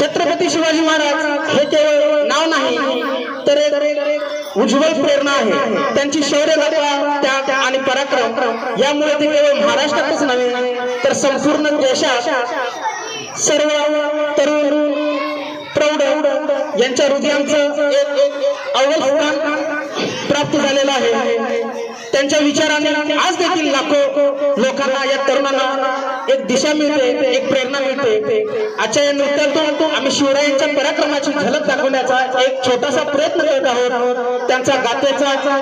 छत्रपती शिवाजी महाराज हे केवळ नाव नाही तर उज्ज्वल प्रेरणा आहे. त्यांची शौर्य गाथा त्याग आणि पराक्रम यामुळे ते केवळ महाराष्ट्रातच नव्हे तर संपूर्ण देशात सर्व तरुण प्रौढ यांच्या हृदयांचं एक अव्वल स्थान प्राप्त झालेलं आहे. त्यांच्या विचाराने आज देखील लाखो लोकांना या तरुणांना दिशा मिळते एक प्रेरणा मिळते आजच्या या नृत्यातून आम्ही शिवरायांच्या पराक्रमाची झलक दाखवण्याचा एक छोटासा प्रयत्न करत आहोत. त्यांचा गात्याचा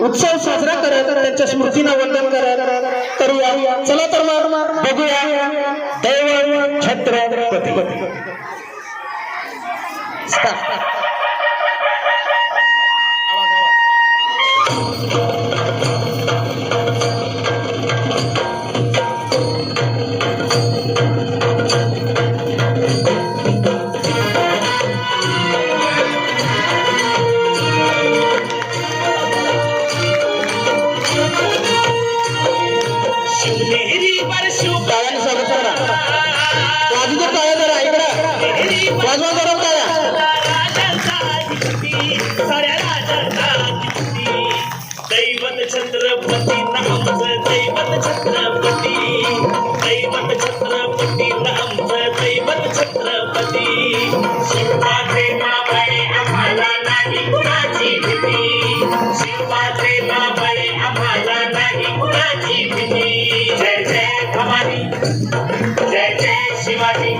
उत्सव साजरा करत त्यांच्या स्मृतींना वंदन करत करूया. चला तर मग बघूया. दैव छत्रपती. Stop. काळ्याने स्वागत करा वाजू तर काळ्या जरा इकडं. वाजवा जरा टाळ्या दैवत छत्रपती नामचं दैवत छत्रपती. दैवत छत्रपती नामचं दैवत छत्रपती. शिवाचे आम्हाला नाही कुणाची भीती. शिवाचे आम्हाला नाही कुणाची भीती. जय भवानी जय जय शिवाजी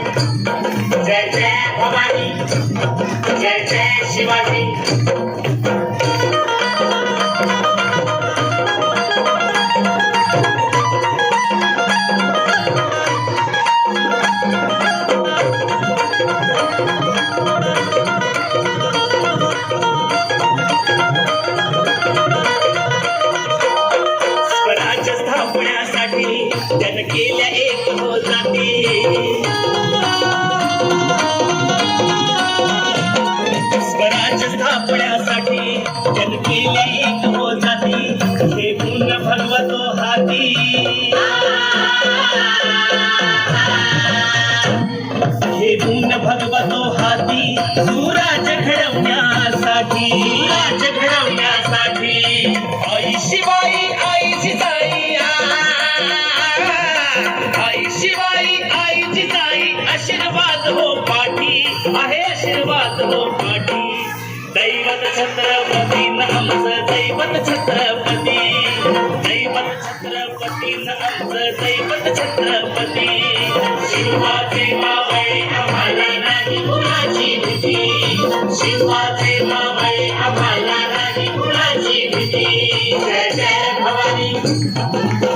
जय जय भवानी जय जय केल्या एक हो जाती स्वराज्य स्थापण्यासाठी जन केल्या एक हो जाती हे गुण भगवतो हाती. हे गुण भगवतो हाती. सुराज घडवण्यासाठी. घडवण्यासाठी. आई शिवाई आई जिजाई पाठी आहे आशीर्वाद हो पाठी दैवत छत्रपती नामचं दैवत छत्रपती. दैवत छत्रपती नामचं दैवत छत्रपती. शिवाचे मावळे आम्हाला नाही कुणाची भीती. शिवाचे मावळे आम्हाला नाही कुणाची भीती. जय जय भवानी.